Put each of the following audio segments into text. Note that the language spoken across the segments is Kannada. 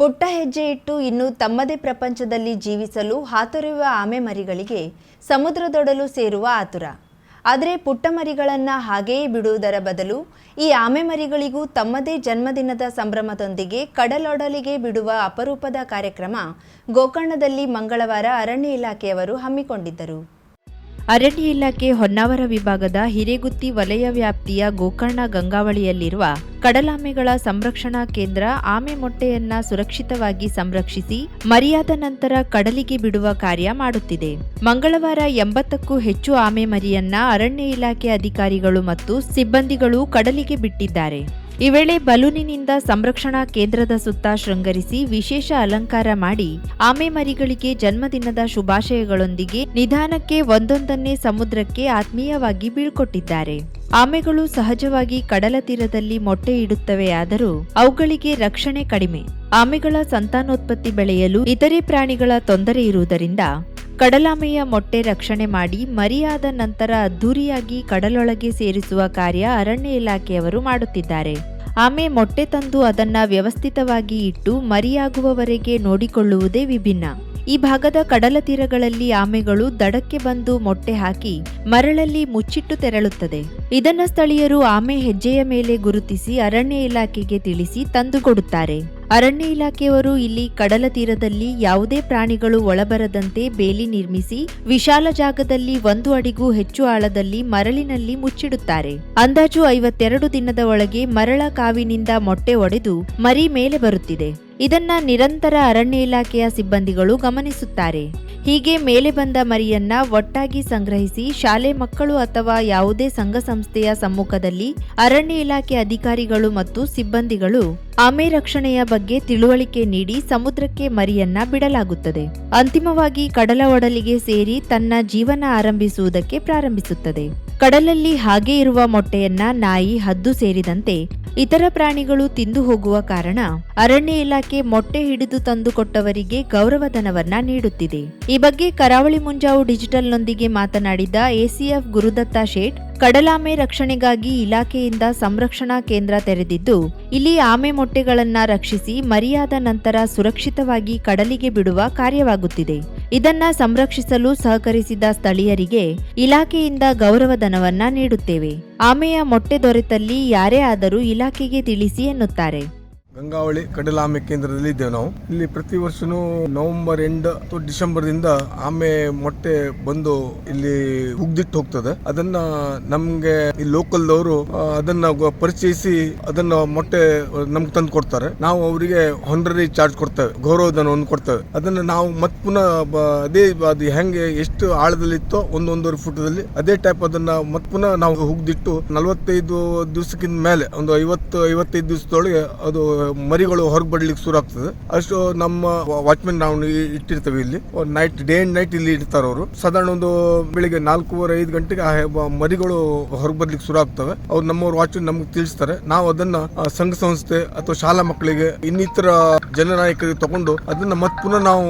ಪುಟ್ಟ ಹೆಜ್ಜೆ ಇಟ್ಟು ಇನ್ನು ತಮ್ಮದೇ ಪ್ರಪಂಚದಲ್ಲಿ ಜೀವಿಸಲು ಹಾತೊರೆಯುವ ಆಮೆ ಮರಿಗಳಿಗೆ ಸಮುದ್ರದೊಡಲು ಸೇರುವ ಆತುರ. ಆದರೆ ಪುಟ್ಟ ಮರಿಗಳನ್ನು ಹಾಗೆಯೇ ಬಿಡುವುದರ ಬದಲು ಈ ಆಮೆ ಮರಿಗಳಿಗೂ ತಮ್ಮದೇ ಜನ್ಮದಿನದ ಸಂಭ್ರಮದೊಂದಿಗೆ ಕಡಲೊಡಲಿಗೆ ಬಿಡುವ ಅಪರೂಪದ ಕಾರ್ಯಕ್ರಮ ಗೋಕರ್ಣದಲ್ಲಿ ಮಂಗಳವಾರ ಅರಣ್ಯ ಇಲಾಖೆಯವರು ಹಮ್ಮಿಕೊಂಡಿದ್ದರು. ಅರಣ್ಯ ಇಲಾಖೆ ಹೊನ್ನಾವರ ವಿಭಾಗದ ಹಿರೇಗುತ್ತಿ ವಲಯ ವ್ಯಾಪ್ತಿಯ ಗೋಕರ್ಣ ಗಂಗಾವಳಿಯಲ್ಲಿರುವ ಕಡಲಾಮೆಗಳ ಸಂರಕ್ಷಣಾ ಕೇಂದ್ರ ಆಮೆ ಮೊಟ್ಟೆಯನ್ನ ಸುರಕ್ಷಿತವಾಗಿ ಸಂರಕ್ಷಿಸಿ ಮರಿಯಾದ ನಂತರ ಕಡಲಿಗೆ ಬಿಡುವ ಕಾರ್ಯ ಮಾಡುತ್ತಿದೆ. ಮಂಗಳವಾರ ಎಂಬತ್ತಕ್ಕೂ ಹೆಚ್ಚು ಆಮೆ ಮರಿಯನ್ನ ಅರಣ್ಯ ಇಲಾಖೆ ಅಧಿಕಾರಿಗಳು ಮತ್ತು ಸಿಬ್ಬಂದಿಗಳು ಕಡಲಿಗೆ ಬಿಟ್ಟಿದ್ದಾರೆ. ಈ ವೇಳೆ ಬಲೂನಿನಿಂದ ಸಂರಕ್ಷಣಾ ಕೇಂದ್ರದ ಸುತ್ತ ಶೃಂಗರಿಸಿ ವಿಶೇಷ ಅಲಂಕಾರ ಮಾಡಿ ಆಮೆ ಮರಿಗಳಿಗೆ ಜನ್ಮದಿನದ ಶುಭಾಶಯಗಳೊಂದಿಗೆ ನಿಧಾನಕ್ಕೆ ಒಂದೊಂದನ್ನೇ ಸಮುದ್ರಕ್ಕೆ ಆತ್ಮೀಯವಾಗಿ ಬೀಳ್ಕೊಟ್ಟಿದ್ದಾರೆ. ಆಮೆಗಳು ಸಹಜವಾಗಿ ಕಡಲ ತೀರದಲ್ಲಿ ಮೊಟ್ಟೆ ಇಡುತ್ತವೆಯಾದರೂ ಅವುಗಳಿಗೆ ರಕ್ಷಣೆ ಕಡಿಮೆ. ಆಮೆಗಳ ಸಂತಾನೋತ್ಪತ್ತಿ ಬೆಳೆಯಲು ಇತರೆ ಪ್ರಾಣಿಗಳ ತೊಂದರೆ ಇರುವುದರಿಂದ ಕಡಲಾಮೆಯ ಮೊಟ್ಟೆ ರಕ್ಷಣೆ ಮಾಡಿ ಮರಿಯಾದ ನಂತರ ಅದ್ದೂರಿಯಾಗಿ ಕಡಲೊಳಗೆ ಸೇರಿಸುವ ಕಾರ್ಯ ಅರಣ್ಯ ಇಲಾಖೆಯವರು ಮಾಡುತ್ತಿದ್ದಾರೆ. ಆಮೆ ಮೊಟ್ಟೆ ತಂದು ಅದನ್ನ ವ್ಯವಸ್ಥಿತವಾಗಿ ಇಟ್ಟು ಮರಿಯಾಗುವವರೆಗೆ ನೋಡಿಕೊಳ್ಳುವುದೇ ವಿಭಿನ್ನ. ಈ ಭಾಗದ ಕಡಲ ತೀರಗಳಲ್ಲಿ ಆಮೆಗಳು ದಡಕ್ಕೆ ಬಂದು ಮೊಟ್ಟೆ ಹಾಕಿ ಮರಳಲ್ಲಿ ಮುಚ್ಚಿಟ್ಟು ತೆರಳುತ್ತದೆ. ಇದನ್ನ ಸ್ಥಳೀಯರು ಆಮೆ ಹೆಜ್ಜೆಯ ಮೇಲೆ ಗುರುತಿಸಿ ಅರಣ್ಯ ಇಲಾಖೆಗೆ ತಿಳಿಸಿ ತಂದುಕೊಡುತ್ತಾರೆ. ಅರಣ್ಯ ಇಲಾಖೆಯವರು ಇಲ್ಲಿ ಕಡಲ ತೀರದಲ್ಲಿ ಯಾವುದೇ ಪ್ರಾಣಿಗಳು ಒಳಬರದಂತೆ ಬೇಲಿ ನಿರ್ಮಿಸಿ ವಿಶಾಲ ಜಾಗದಲ್ಲಿ ಒಂದು ಅಡಿಗೂ ಹೆಚ್ಚು ಆಳದಲ್ಲಿ ಮರಳಿನಲ್ಲಿ ಮುಚ್ಚಿಡುತ್ತಾರೆ. ಅಂದಾಜು ಐವತ್ತೆರಡು ದಿನದ ಒಳಗೆ ಮರಳ ಕಾವಿನಿಂದ ಮೊಟ್ಟೆ ಒಡೆದು ಮರಿ ಮೇಲೆ ಬರುತ್ತಿದೆ. ಇದನ್ನ ನಿರಂತರ ಅರಣ್ಯ ಇಲಾಖೆಯ ಸಿಬ್ಬಂದಿಗಳು ಗಮನಿಸುತ್ತಾರೆ. ಹೀಗೆ ಮೇಲೆ ಬಂದ ಮರಿಯನ್ನ ಒಟ್ಟಾಗಿ ಸಂಗ್ರಹಿಸಿ ಶಾಲೆ ಮಕ್ಕಳು ಅಥವಾ ಯಾವುದೇ ಸಂಘ ಸಂಸ್ಥೆಯ ಸಮ್ಮುಖದಲ್ಲಿ ಅರಣ್ಯ ಇಲಾಖೆ ಅಧಿಕಾರಿಗಳು ಮತ್ತು ಸಿಬ್ಬಂದಿಗಳು ಆಮೆ ರಕ್ಷಣೆಯ ಬಗ್ಗೆ ತಿಳುವಳಿಕೆ ನೀಡಿ ಸಮುದ್ರಕ್ಕೆ ಮರಿಯನ್ನ ಬಿಡಲಾಗುತ್ತದೆ. ಅಂತಿಮವಾಗಿ ಕಡಲ ಒಡಲಿಗೆ ಸೇರಿ ತನ್ನ ಜೀವನ ಆರಂಭಿಸುವುದಕ್ಕೆ ಪ್ರಾರಂಭಿಸುತ್ತದೆ. ಕಡಲಲ್ಲಿ ಹಾಗೆ ಇರುವ ಮೊಟ್ಟೆಯನ್ನ ನಾಯಿ, ಹದ್ದು ಸೇರಿದಂತೆ ಇತರ ಪ್ರಾಣಿಗಳು ತಿಂದು ಹೋಗುವ ಕಾರಣ ಅರಣ್ಯ ಇಲಾಖೆ ಮೊಟ್ಟೆ ಹಿಡಿದು ತಂದುಕೊಟ್ಟವರಿಗೆ ಗೌರವಧನವನ್ನ ನೀಡುತ್ತಿದೆ. ಈ ಬಗ್ಗೆ ಕರಾವಳಿ ಮುಂಜಾವು ಡಿಜಿಟಲ್ನೊಂದಿಗೆ ಮಾತನಾಡಿದ ಎಸಿಎಫ್ ಗುರುದತ್ತ ಶೇಟ್, ಕಡಲಾಮೆ ರಕ್ಷಣೆಗಾಗಿ ಇಲಾಖೆಯಿಂದ ಸಂರಕ್ಷಣಾ ಕೇಂದ್ರ ತೆರೆದಿದ್ದು, ಇಲ್ಲಿ ಆಮೆ ಮೊಟ್ಟೆಗಳನ್ನ ರಕ್ಷಿಸಿ ಮರಿಯಾದ ನಂತರ ಸುರಕ್ಷಿತವಾಗಿ ಕಡಲಿಗೆ ಬಿಡುವ ಕಾರ್ಯವಾಗುತ್ತಿದೆ. ಇದನ್ನ ಸಂರಕ್ಷಿಸಲು ಸಹಕರಿಸಿದ ಸ್ಥಳೀಯರಿಗೆ ಇಲಾಖೆಯಿಂದ ಗೌರವಧನವನ್ನ ನೀಡುತ್ತೇವೆ. ಆಮೆಯ ಮೊಟ್ಟೆ ದೊರೆತಲ್ಲಿ ಯಾರೇ ಆದರೂ ಇಲಾಖೆಗೆ ತಿಳಿಸಿ ಎನ್ನುತ್ತಾರೆ. ಗಂಗಾವಳಿ ಕಡಲಾಮೆ ಕೇಂದ್ರದಲ್ಲಿ ಇದ್ದೇವೆ ನಾವು. ಇಲ್ಲಿ ಪ್ರತಿ ವರ್ಷನೂ ನವೆಂಬರ್ ಎಂಡ್ ಅಥವಾ ಡಿಸೆಂಬರ್ ದಿಂದ ಆಮೆ ಮೊಟ್ಟೆ ಬಂದು ಇಲ್ಲಿ ಉಗ್ದಿಟ್ಟು ಹೋಗ್ತದೆ. ಅದನ್ನ ನಮ್ಗೆ ಈ ಲೋಕಲ್ ದವರು ಅದನ್ನ ಪರಿಚಯಿಸಿ ಅದನ್ನ ಮೊಟ್ಟೆ ನಮ್ಗೆ ತಂದು ಕೊಡ್ತಾರೆ. ನಾವು ಅವರಿಗೆ ಹೊನರರಿ ಚಾರ್ಜ್ ಕೊಡ್ತೇವೆ ಗೌರವಧನವನ್ನು ಕೊಡ್ತೇವೆ. ಅದನ್ನ ನಾವು ಮತ್ ಪುನಃ ಅದೇ ಅದು ಹೆಂಗೆ ಎಷ್ಟು ಆಳದಲ್ಲಿತ್ತೋ ಒಂದೊಂದೂವರೆ ಫುಟದಲ್ಲಿ ಅದೇ ಟೈಪ್ ಅದನ್ನ ಮತ್ ಪುನಃ ನಾವು ಹುಗ್ದಿಟ್ಟು ನಲವತ್ತೈದು ದಿವಸಕ್ಕಿಂತ ಮೇಲೆ, ಒಂದು ಐವತ್ತು, ಐವತ್ತೈದು ದಿವಸದೊಳಗೆ ಅದು ಮರಿಗಳು ಹೊರಗೆ ಬಡ್ಲಿಕ್ಕೆ ಶುರು ಆಗ್ತದೆ. ಅಷ್ಟು ನಮ್ಮ ವಾಚ್ಮೆನ್ ನಾವು ಇಟ್ಟಿರ್ತೇವೆ ಇಲ್ಲಿ. ನೈಟ್ ಡೇ ಅಂಡ್ ನೈಟ್ ಇಲ್ಲಿ ಇಡ್ತಾರೆ ಅವರು. ಸಾಧಾರಣ ಒಂದು ಬೆಳಿಗ್ಗೆ ನಾಲ್ಕೂವರೆ, ಐದು ಗಂಟೆಗೆ ಮರಿಗಳು ಹೊರಗೆ ಬರ್ಲಿಕ್ಕೆ ಶುರು ಆಗ್ತವೆ. ಅವ್ರು ನಮ್ಮವ್ರ ವಾಚ್ ನಮ್ಗೆ ತಿಳಿಸ್ತಾರೆ. ನಾವು ಅದನ್ನ ಸಂಘ ಸಂಸ್ಥೆ ಅಥವಾ ಶಾಲಾ ಮಕ್ಕಳಿಗೆ ಇನ್ನಿತರ ಜನನಾಯಕರಿಗೆ ತಗೊಂಡು ಅದನ್ನ ಮತ್ ಪುನಃ ನಾವು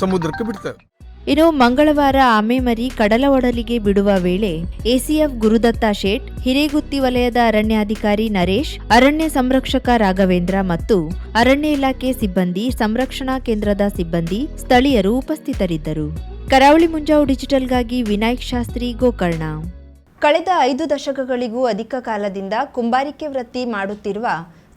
ಸಮುದ್ರಕ್ಕೆ ಬಿಡ್ತೇವೆ. ಇನ್ನು ಮಂಗಳವಾರ ಆಮೆ ಮರಿ ಕಡಲ ಒಡಲಿಗೆ ಬಿಡುವ ವೇಳೆ ಎಸಿಎಫ್ ಗುರುದತ್ತ ಶೇಟ್, ಹಿರೇಗುತ್ತಿ ವಲಯದ ಅರಣ್ಯಾಧಿಕಾರಿ ನರೇಶ್, ಅರಣ್ಯ ಸಂರಕ್ಷಕ ರಾಘವೇಂದ್ರ ಮತ್ತು ಅರಣ್ಯ ಇಲಾಖೆ ಸಿಬ್ಬಂದಿ, ಸಂರಕ್ಷಣಾ ಕೇಂದ್ರದ ಸಿಬ್ಬಂದಿ, ಸ್ಥಳೀಯರು ಉಪಸ್ಥಿತರಿದ್ದರು. ಕರಾವಳಿ ಮುಂಜಾವು ಡಿಜಿಟಲ್ಗಾಗಿ ವಿನಾಯಕ್ ಶಾಸ್ತ್ರಿ, ಗೋಕರ್ಣ. ಕಳೆದ ಐದು ದಶಕಗಳಿಗೂ ಅಧಿಕ ಕಾಲದಿಂದ ಕುಂಬಾರಿಕೆ ವೃತ್ತಿ ಮಾಡುತ್ತಿರುವ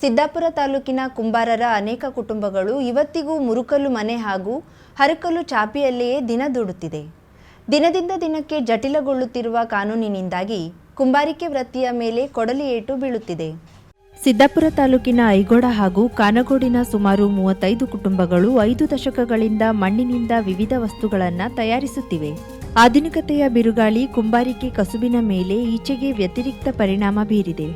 ಸಿದ್ದಾಪುರ ತಾಲೂಕಿನ ಕುಂಬಾರರ ಅನೇಕ ಕುಟುಂಬಗಳು ಇವತ್ತಿಗೂ ಮುರುಕಲು ಮನೆ ಹಾಗೂ ಹರಕಲು ಚಾಪಿಯಲ್ಲಿಯೇ ದಿನ ದೂಡುತ್ತಿದೆ. ದಿನದಿಂದ ದಿನಕ್ಕೆ ಜಟಿಲಗೊಳ್ಳುತ್ತಿರುವ ಕಾನೂನಿನಿಂದಾಗಿ ಕುಂಬಾರಿಕೆ ವೃತ್ತಿಯ ಮೇಲೆ ಕೊಡಲಿ ಬೀಳುತ್ತಿದೆ. ಸಿದ್ದಾಪುರ ತಾಲೂಕಿನ ಐಗೋಡ ಹಾಗೂ ಕಾನಗೋಡಿನ ಸುಮಾರು ಮೂವತ್ತೈದು ಕುಟುಂಬಗಳು ಐದು ದಶಕಗಳಿಂದ ಮಣ್ಣಿನಿಂದ ವಿವಿಧ ವಸ್ತುಗಳನ್ನು ತಯಾರಿಸುತ್ತಿವೆ. ಆಧುನಿಕತೆಯ ಬಿರುಗಾಳಿ ಕುಂಬಾರಿಕೆ ಕಸುಬಿನ ಮೇಲೆ ಈಚೆಗೆ ವ್ಯತಿರಿಕ್ತ ಪರಿಣಾಮ ಬೀರಿದೆ.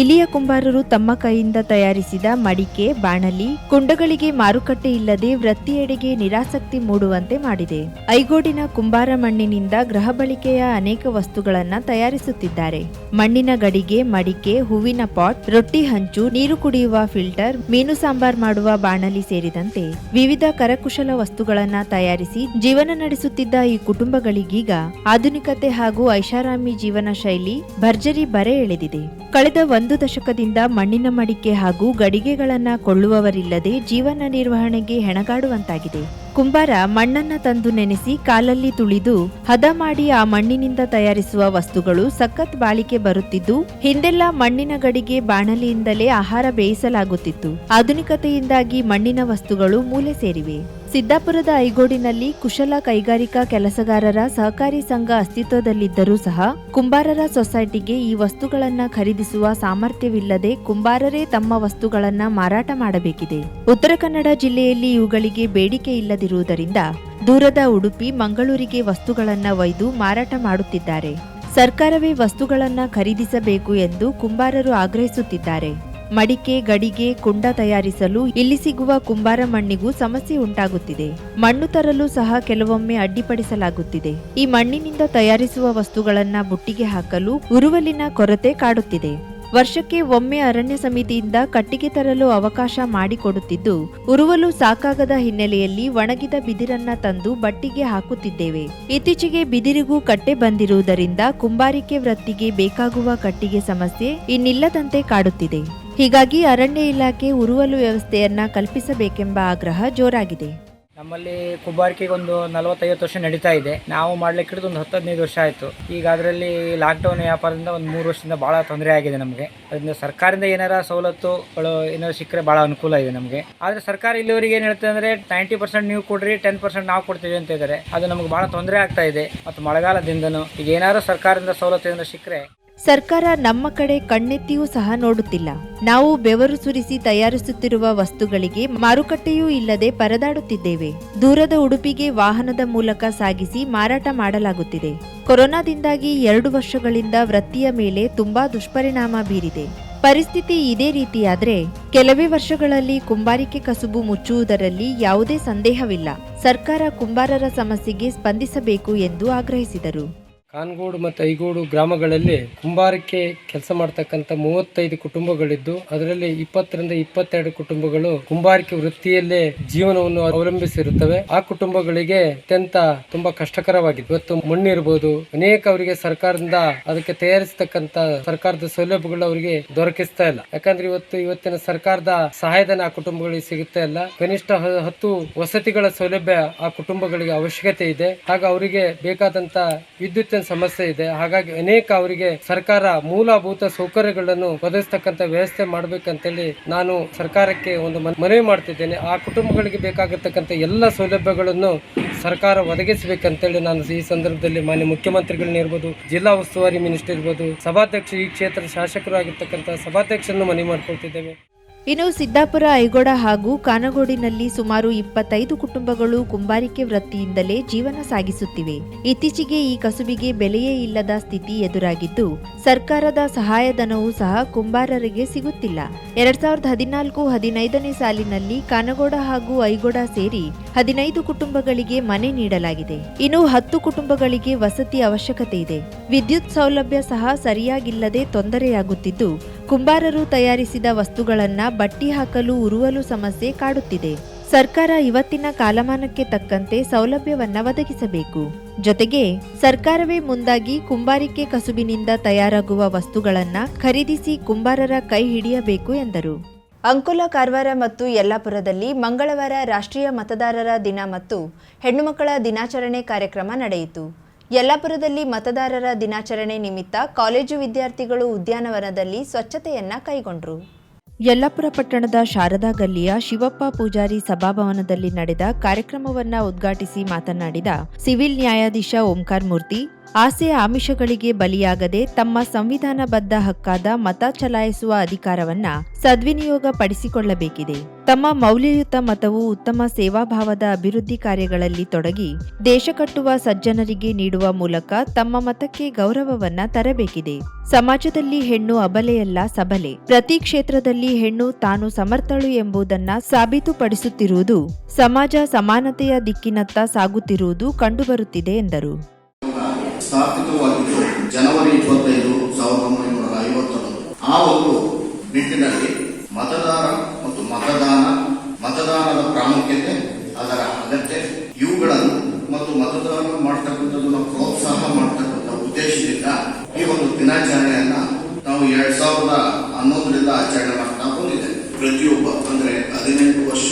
ಇಲ್ಲಿಯ ಕುಂಬಾರರು ತಮ್ಮ ಕೈಯಿಂದ ತಯಾರಿಸಿದ ಮಡಿಕೆ, ಬಾಣಲಿ, ಕುಂಡಗಳಿಗೆ ಮಾರುಕಟ್ಟೆ ಇಲ್ಲದೆ ವೃತ್ತಿಯೆಡೆಗೆ ನಿರಾಸಕ್ತಿ ಮೂಡುವಂತೆ ಮಾಡಿದೆ. ಐಗೋಡಿನ ಕುಂಬಾರ ಮಣ್ಣಿನಿಂದ ಗೃಹ ಬಳಕೆಯ ಅನೇಕ ವಸ್ತುಗಳನ್ನ ತಯಾರಿಸುತ್ತಿದ್ದಾರೆ. ಮಣ್ಣಿನ ಗಡಿಗೆ ಮಡಿಕೆ, ಹೂವಿನ ಪಾಟ್, ರೊಟ್ಟಿ ಹಂಚು, ನೀರು ಕುಡಿಯುವ ಫಿಲ್ಟರ್, ಮೀನು ಸಾಂಬಾರ್ ಮಾಡುವ ಬಾಣಲಿ ಸೇರಿದಂತೆ ವಿವಿಧ ಕರಕುಶಲ ವಸ್ತುಗಳನ್ನ ತಯಾರಿಸಿ ಜೀವನ ನಡೆಸುತ್ತಿದ್ದ ಈ ಕುಟುಂಬಗಳಿಗೀಗ ಆಧುನಿಕತೆ ಹಾಗೂ ಐಷಾರಾಮಿ ಜೀವನ ಶೈಲಿ ಭರ್ಜರಿ ಬರೆ ಎಳೆದಿದೆ. ಕಳೆದ ಒಂದು ಒಂದು ದಶಕದಿಂದ ಮಣ್ಣಿನ ಮಡಿಕೆ ಹಾಗೂ ಗಡಿಗೆಗಳನ್ನು ಕೊಳ್ಳುವವರಿಲ್ಲದೆ ಜೀವನ ನಿರ್ವಹಣೆಗೆ ಹೆಣಗಾಡುವಂತಾಗಿದೆ. ಕುಂಬಾರ ಮಣ್ಣನ್ನ ತಂದು ನೆನೆಸಿ ಕಾಲಲ್ಲಿ ತುಳಿದು ಹದ ಮಾಡಿ ಆ ಮಣ್ಣಿನಿಂದ ತಯಾರಿಸುವ ವಸ್ತುಗಳು ಸಖತ್ ಬಾಳಿಕೆ ಬರುತ್ತಿದ್ದು, ಹಿಂದೆಲ್ಲ ಮಣ್ಣಿನ ಗಡಿಗೆ ಬಾಣಲಿಯಿಂದಲೇ ಆಹಾರ ಬೇಯಿಸಲಾಗುತ್ತಿತ್ತು. ಆಧುನಿಕತೆಯಿಂದಾಗಿ ಮಣ್ಣಿನ ವಸ್ತುಗಳು ಮೂಲೆ ಸೇರಿವೆ. ಸಿದ್ದಾಪುರದ ಐಗೋಡಿನಲ್ಲಿ ಕುಶಲ ಕೈಗಾರಿಕಾ ಕೆಲಸಗಾರರ ಸಹಕಾರಿ ಸಂಘ ಅಸ್ತಿತ್ವದಲ್ಲಿದ್ದರೂ ಸಹ ಕುಂಬಾರರ ಸೊಸೈಟಿಗೆ ಈ ವಸ್ತುಗಳನ್ನು ಖರೀದಿಸುವ ಸಾಮರ್ಥ್ಯವಿಲ್ಲದೆ ಕುಂಬಾರರೇ ತಮ್ಮ ವಸ್ತುಗಳನ್ನು ಮಾರಾಟ ಮಾಡಬೇಕಿದೆ. ಉತ್ತರ ಕನ್ನಡ ಜಿಲ್ಲೆಯಲ್ಲಿ ಇವುಗಳಿಗೆ ಬೇಡಿಕೆ ಇಲ್ಲದಿರುವುದರಿಂದ ದೂರದ ಉಡುಪಿ, ಮಂಗಳೂರಿಗೆ ವಸ್ತುಗಳನ್ನು ಒಯ್ದು ಮಾರಾಟ ಮಾಡುತ್ತಿದ್ದಾರೆ. ಸರ್ಕಾರವೇ ವಸ್ತುಗಳನ್ನು ಖರೀದಿಸಬೇಕು ಎಂದು ಕುಂಬಾರರು ಆಗ್ರಹಿಸುತ್ತಿದ್ದಾರೆ. ಮಡಿಕೆ, ಗಡಿಗೆ, ಕುಂಡ ತಯಾರಿಸಲು ಇಲ್ಲಿ ಸಿಗುವ ಕುಂಬಾರ ಮಣ್ಣಿಗೂ ಸಮಸ್ಯೆ ಉಂಟಾಗುತ್ತಿದೆ. ಮಣ್ಣು ತರಲು ಸಹ ಕೆಲವೊಮ್ಮೆ ಅಡ್ಡಿಪಡಿಸಲಾಗುತ್ತಿದೆ. ಈ ಮಣ್ಣಿನಿಂದ ತಯಾರಿಸುವ ವಸ್ತುಗಳನ್ನ ಬುಟ್ಟಿಗೆ ಹಾಕಲು ಉರುವಲಿನ ಕೊರತೆ ಕಾಡುತ್ತಿದೆ. ವರ್ಷಕ್ಕೆ ಒಮ್ಮೆ ಅರಣ್ಯ ಸಮಿತಿಯಿಂದ ಕಟ್ಟಿಗೆ ತರಲು ಅವಕಾಶ ಮಾಡಿಕೊಡುತ್ತಿದ್ದು, ಉರುವಲು ಸಾಕಾಗದ ಹಿನ್ನೆಲೆಯಲ್ಲಿ ಒಣಗಿದ ಬಿದಿರನ್ನ ತಂದು ಬಟ್ಟಿಗೆ ಹಾಕುತ್ತಿದ್ದೇವೆ. ಇತ್ತೀಚೆಗೆ ಬಿದಿರಿಗೂ ಕಟ್ಟೆ ಬಂದಿರುವುದರಿಂದ ಕುಂಬಾರಿಕೆ ವೃತ್ತಿಗೆ ಬೇಕಾಗುವ ಕಟ್ಟಿಗೆ ಸಮಸ್ಯೆ ಇನ್ನಿಲ್ಲದಂತೆ ಕಾಡುತ್ತಿದೆ. ಹೀಗಾಗಿ ಅರಣ್ಯ ಇಲಾಖೆ ಉರುವಲು ವ್ಯವಸ್ಥೆಯನ್ನ ಕಲ್ಪಿಸಬೇಕೆಂಬ ಆಗ್ರಹ ಜೋರಾಗಿದೆ. ನಮ್ಮಲ್ಲಿ ಕುಬಾರಿಕೆಗೆ ಒಂದು ನಲವತ್ತೈವತ್ತು ವರ್ಷ ನಡೀತಾ ಇದೆ. ನಾವು ಮಾಡ್ಲಿಕ್ಕೆ ಹಿಡಿದು ಒಂದು ಹತ್ತು ಹದಿನೈದು ವರ್ಷ ಆಯಿತು. ಈಗ ಅದರಲ್ಲಿ ಲಾಕ್ಡೌನ್ ವ್ಯಾಪಾರದಿಂದ ಒಂದು ಮೂರು ವರ್ಷದಿಂದ ಭಾಳ ತೊಂದರೆ ಆಗಿದೆ ನಮಗೆ. ಅದರಿಂದ ಸರ್ಕಾರದಿಂದ ಏನಾರ ಸವಲತ್ತುಗಳು ಏನಾರು ಸಿಕ್ಕರೆ ಭಾಳ ಅನುಕೂಲ ಇದೆ ನಮಗೆ. ಆದರೆ ಸರ್ಕಾರ ಇಲ್ಲಿವರೆಗೆ ಏನು ಹೇಳ್ತದೆ ಅಂದರೆ ನೈಂಟಿ ಪರ್ಸೆಂಟ್ ನೀವು ಕೊಡ್ರಿ ಟೆನ್ ಪರ್ಸೆಂಟ್ ನಾವು ಕೊಡ್ತೀವಿ ಅಂತ ಇದ್ದಾರೆ. ಅದು ನಮಗೆ ಭಾಳ ತೊಂದರೆ ಆಗ್ತಾ ಇದೆ. ಮತ್ತು ಮಳೆಗಾಲದಿಂದನೂ ಈಗ ಏನಾದ್ರು ಸರ್ಕಾರದಿಂದ ಸವಲತ್ತು ಏನಾದ್ರು ಸಿಕ್ಕರೆ ಸರ್ಕಾರ ನಮ್ಮ ಕಡೆ ಕಣ್ಣೆತ್ತಿಯೂ ಸಹ ನೋಡುತ್ತಿಲ್ಲ. ನಾವು ಬೆವರು ಸುರಿಸಿ ತಯಾರಿಸುತ್ತಿರುವ ವಸ್ತುಗಳಿಗೆ ಮಾರುಕಟ್ಟೆಯೂ ಇಲ್ಲದೆ ಪರದಾಡುತ್ತಿದ್ದೇವೆ. ದೂರದ ಉಡುಪಿಗೆ ವಾಹನದ ಮೂಲಕ ಸಾಗಿಸಿ ಮಾರಾಟ ಮಾಡಲಾಗುತ್ತಿದೆ. ಕೊರೋನಾದಿಂದಾಗಿ ಎರಡು ವರ್ಷಗಳಿಂದ ವೃತ್ತಿಯ ಮೇಲೆ ತುಂಬಾ ದುಷ್ಪರಿಣಾಮ ಬೀರಿದೆ. ಪರಿಸ್ಥಿತಿ ಇದೇ ರೀತಿಯಾದರೆ ಕೆಲವೇ ವರ್ಷಗಳಲ್ಲಿ ಕುಂಬಾರಿಕೆ ಕಸುಬು ಮುಚ್ಚುವುದರಲ್ಲಿ ಯಾವುದೇ ಸಂದೇಹವಿಲ್ಲ. ಸರ್ಕಾರ ಕುಂಬಾರರ ಸಮಸ್ಯೆಗೆ ಸ್ಪಂದಿಸಬೇಕು ಎಂದು ಆಗ್ರಹಿಸಿದರು. ಕಾನ್ಗೋಡು ಮತ್ತು ಐಗೋಡು ಗ್ರಾಮಗಳಲ್ಲಿ ಕುಂಬಾರಿಕೆ ಕೆಲಸ ಮಾಡ್ತಕ್ಕಂಥ ಮೂವತ್ತೈದು ಕುಟುಂಬಗಳಿದ್ದು, ಅದರಲ್ಲಿ ಇಪ್ಪತ್ತರಿಂದ ಇಪ್ಪತ್ತೆರಡು ಕುಟುಂಬಗಳು ಕುಂಬಾರಿಕೆ ವೃತ್ತಿಯಲ್ಲೇ ಜೀವನವನ್ನು ಅವಲಂಬಿಸಿರುತ್ತವೆ. ಆ ಕುಟುಂಬಗಳಿಗೆ ಅತ್ಯಂತ ತುಂಬಾ ಕಷ್ಟಕರವಾಗಿದೆ ಇವತ್ತು ಮಣ್ಣಿರ್ಬೋದು, ಅನೇಕ ಅವರಿಗೆ ಸರ್ಕಾರದಿಂದ ಅದಕ್ಕೆ ತಯಾರಿಸತಕ್ಕಂತ ಸರ್ಕಾರದ ಸೌಲಭ್ಯಗಳು ಅವರಿಗೆ ದೊರಕಿಸ್ತಾ ಇಲ್ಲ. ಯಾಕಂದ್ರೆ ಇವತ್ತು ಇವತ್ತಿನ ಸರ್ಕಾರದ ಸಹಾಯಧನ ಆ ಕುಟುಂಬಗಳಿಗೆ ಸಿಗುತ್ತಾ ಇಲ್ಲ ಕನಿಷ್ಠ ಹತ್ತು ವಸತಿಗಳ ಸೌಲಭ್ಯ ಆ ಕುಟುಂಬಗಳಿಗೆ ಅವಶ್ಯಕತೆ ಇದೆ. ಹಾಗೂ ಅವರಿಗೆ ಬೇಕಾದಂತ ವಿದ್ಯುತ್ತಿನ ಸಮಸ್ಯೆ ಇದೆ. ಹಾಗಾಗಿ ಅನೇಕ ಅವರಿಗೆ ಸರ್ಕಾರ ಮೂಲಭೂತ ಸೌಕರ್ಯಗಳನ್ನು ಒದಗಿಸ್ತಕ್ಕಂಥ ವ್ಯವಸ್ಥೆ ಮಾಡ್ಬೇಕಂತೇಳಿ ನಾನು ಸರ್ಕಾರಕ್ಕೆ ಒಂದು ಮನವಿ ಮಾಡ್ತಿದ್ದೇನೆ. ಆ ಕುಟುಂಬಗಳಿಗೆ ಬೇಕಾಗಿರ್ತಕ್ಕಂಥ ಎಲ್ಲ ಸೌಲಭ್ಯಗಳನ್ನು ಸರ್ಕಾರ ಒದಗಿಸಬೇಕಂತೇಳಿ ನಾನು ಈ ಸಂದರ್ಭದಲ್ಲಿ ಮಾನ್ಯ ಮುಖ್ಯಮಂತ್ರಿಗಳನ್ನ ಇರ್ಬೋದು, ಜಿಲ್ಲಾ ಉಸ್ತುವಾರಿ ಮಿನಿಸ್ಟರ್ ಇರ್ಬೋದು, ಸಭಾಧ್ಯಕ್ಷ ಈ ಕ್ಷೇತ್ರದ ಶಾಸಕರು ಆಗಿರ್ತಕ್ಕಂಥ ಸಭಾಧ್ಯಕ್ಷರನ್ನು ಮನವಿ ಮಾಡ್ಕೊಳ್ತಿದ್ದೇವೆ. ಇನ್ನು ಸಿದ್ದಾಪುರ, ಐಗೋಡ ಹಾಗೂ ಕಾನಗೋಡಿನಲ್ಲಿ ಸುಮಾರು ಇಪ್ಪತ್ತೈದು ಕುಟುಂಬಗಳು ಕುಂಬಾರಿಕೆ ವೃತ್ತಿಯಿಂದಲೇ ಜೀವನ ಸಾಗಿಸುತ್ತಿವೆ. ಇತ್ತೀಚೆಗೆ ಈ ಕಸುಬಿಗೆ ಬೆಲೆಯೇ ಇಲ್ಲದ ಸ್ಥಿತಿ ಎದುರಾಗಿದ್ದು, ಸರ್ಕಾರದ ಸಹಾಯಧನವೂ ಸಹ ಕುಂಬಾರರಿಗೆ ಸಿಗುತ್ತಿಲ್ಲ. ಎರಡ್ ಸಾವಿರದ ಹದಿನಾಲ್ಕು ಹದಿನೈದನೇ ಸಾಲಿನಲ್ಲಿ ಕಾನಗೋಡ ಹಾಗೂ ಐಗೋಡ ಸೇರಿ ಹದಿನೈದು ಕುಟುಂಬಗಳಿಗೆ ಮನೆ ನೀಡಲಾಗಿದೆ. ಇನ್ನು ಹತ್ತು ಕುಟುಂಬಗಳಿಗೆ ವಸತಿ ಅವಶ್ಯಕತೆ ಇದೆ. ವಿದ್ಯುತ್ ಸೌಲಭ್ಯ ಸಹ ಸರಿಯಾಗಿಲ್ಲದೆ ತೊಂದರೆಯಾಗುತ್ತಿದ್ದು ಕುಂಬಾರರು ತಯಾರಿಸಿದ ವಸ್ತುಗಳನ್ನ ಬಟ್ಟಿ ಹಾಕಲು, ಉರುವಲು ಸಮಸ್ಯೆ ಕಾಡುತ್ತಿದೆ. ಸರ್ಕಾರ ಇವತ್ತಿನ ಕಾಲಮಾನಕ್ಕೆ ತಕ್ಕಂತೆ ಸೌಲಭ್ಯವನ್ನ ಒದಗಿಸಬೇಕು. ಜೊತೆಗೆ, ಸರ್ಕಾರವೇ ಮುಂದಾಗಿ ಕುಂಬಾರಿಕೆ ಕಸುಬಿನಿಂದ ತಯಾರಾಗುವ ವಸ್ತುಗಳನ್ನ ಖರೀದಿಸಿ ಕುಂಬಾರರ ಕೈ ಹಿಡಿಯಬೇಕು ಎಂದರು. ಅಂಕೋಲ, ಕಾರವಾರ ಮತ್ತು ಯಲ್ಲಾಪುರದಲ್ಲಿ ಮಂಗಳವಾರ ರಾಷ್ಟ್ರೀಯ ಮತದಾರರ ದಿನ ಮತ್ತು ಹೆಣ್ಣುಮಕ್ಕಳ ದಿನಾಚರಣೆ ಕಾರ್ಯಕ್ರಮ ನಡೆಯಿತು. ಯಲ್ಲಾಪುರದಲ್ಲಿ ಮತದಾರರ ದಿನಾಚರಣೆ ನಿಮಿತ್ತ ಕಾಲೇಜು ವಿದ್ಯಾರ್ಥಿಗಳು ಉದ್ಯಾನವನದಲ್ಲಿ ಸ್ವಚ್ಛತೆಯನ್ನ ಕೈಗೊಂಡರು. ಯಲ್ಲಾಪುರ ಪಟ್ಟಣದ ಶಾರದಾ ಗಲ್ಲಿಯ ಶಿವಪ್ಪ ಪೂಜಾರಿ ಸಭಾಭವನದಲ್ಲಿ ನಡೆದ ಕಾರ್ಯಕ್ರಮವನ್ನ ಉದ್ಘಾಟಿಸಿ ಮಾತನಾಡಿದ ಸಿವಿಲ್ ನ್ಯಾಯಾಧೀಶ ಓಂಕಾರ್ ಮೂರ್ತಿ ಆಸೆ ಆಮಿಷಗಳಿಗೆ ಬಲಿಯಾಗದೆ ತಮ್ಮ ಸಂವಿಧಾನಬದ್ಧ ಹಕ್ಕಾದ ಮತ ಚಲಾಯಿಸುವ ಅಧಿಕಾರವನ್ನ ಸದ್ವಿನಿಯೋಗ ಪಡಿಸಿಕೊಳ್ಳಬೇಕಿದೆ ತಮ್ಮ ಮೌಲ್ಯಯುತ ಮತವು ಉತ್ತಮ ಸೇವಾಭಾವದ ಅಭಿವೃದ್ಧಿ ಕಾರ್ಯಗಳಲ್ಲಿ ತೊಡಗಿ, ದೇಶ ಕಟ್ಟುವ ಸಜ್ಜನರಿಗೆ ನೀಡುವ ಮೂಲಕ ತಮ್ಮ ಮತಕ್ಕೆ ಗೌರವವನ್ನ ತರಬೇಕಿದೆ. ಸಮಾಜದಲ್ಲಿ ಹೆಣ್ಣು ಅಬಲೆಯಲ್ಲ ಸಬಲೆ. ಪ್ರತಿ ಕ್ಷೇತ್ರದಲ್ಲಿ ಹೆಣ್ಣು ತಾನು ಸಮರ್ಥಳು ಎಂಬುದನ್ನ ಸಾಬೀತುಪಡಿಸುತ್ತಿರುವುದು, ಸಮಾಜ ಸಮಾನತೆಯ ದಿಕ್ಕಿನತ್ತ ಸಾಗುತ್ತಿರುವುದು ಕಂಡುಬರುತ್ತಿದೆ ಎಂದರು. ಸ್ಥಾಪಿತವಾಗಿದ್ದು ಜನವರಿ ಇಪ್ಪತ್ತೈದು ಸಾವಿರದ ಒಂಬೈನೂರ ಐವತ್ತೊಂದು ಆ ಒಂದು ನಿಟ್ಟಿನಲ್ಲಿ ಮತದಾರ ಮತ್ತು ಮತದಾನ, ಮತದಾನದ ಪ್ರಾಮುಖ್ಯತೆ, ಅದರ ಅಗತ್ಯ, ಇವುಗಳನ್ನು ಮತ್ತು ಮತದಾನ ಮಾಡ್ತಕ್ಕಂಥದ್ದನ್ನು ಪ್ರೋತ್ಸಾಹ ಮಾಡ್ತಕ್ಕಂಥ ಉದ್ದೇಶದಿಂದ ಈ ಒಂದು ದಿನಾಚರಣೆಯನ್ನ ನಾವು ಎರಡ್ ಸಾವಿರದ ಹನ್ನೊಂದರಿಂದ ಆಚರಣೆ ಮಾಡ್ತಾ ಬಂದಿದೆ ಪ್ರತಿಯೊಬ್ಬ, ಅಂದ್ರೆ ಹದಿನೆಂಟು ವರ್ಷ